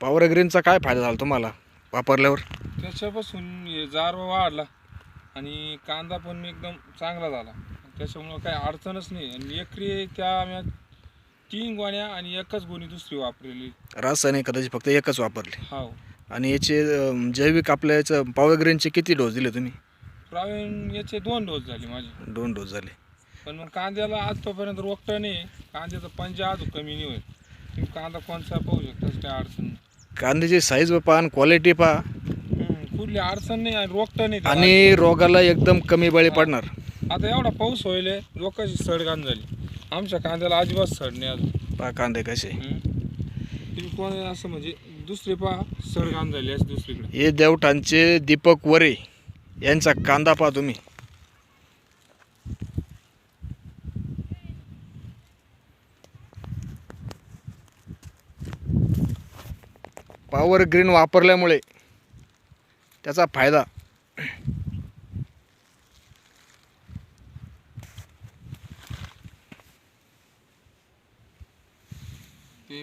Power ग्रीनचा काय फायदा झाला तुम्हाला वापरल्यावर? त्याच्यापासून हे जारवा वाढला आणि कांदा पण एकदम चांगला झाला. त्याच्यामुळं काही अडचणच नाही. आणि एकरी त्या आम्ही तीन गोण्या आणि एकच गोणी दुसरी वापरलेली. रासायनिक खताची फक्त एकच वापरली. हो आणि याचे अं, जैविक आपल्या याचं पॉवर ग्रीनचे किती डोस दिले तुम्ही? प्रावीण याचे दोन डोस झाले माझे. दोन डोस झाले. पण मग कांद्याला आजपर्यंत रोगट नाही. कांद्याचा पंजा अजून कमी नाही होईल तुम्ही कांदा कोणचा पाहू शकता काय अडचण नाही. कांद्याची साईज पहा आणि क्वालिटी पहा. हम्म, कुठली अडचण नाही आणि रोगट नाही त्याला. आणि रोगाला एकदम कमी बळी पडणार. आता एवढा पाऊस होईल लोकांची सडगाण झाली. आमच्या कांद्याला अजिबात सड नाही अजून. पहा कांदे कसे. हम्म. तुम्ही कोण असं म्हणजे दुसरे पहा सडगाण झाली असं दुसरीकडे. हे देवठाणचे दीपक वरे यांचा कांदा पहा तुम्ही. पॉवर ग्रीन वापरल्यामुळे त्याचा फायदा. ते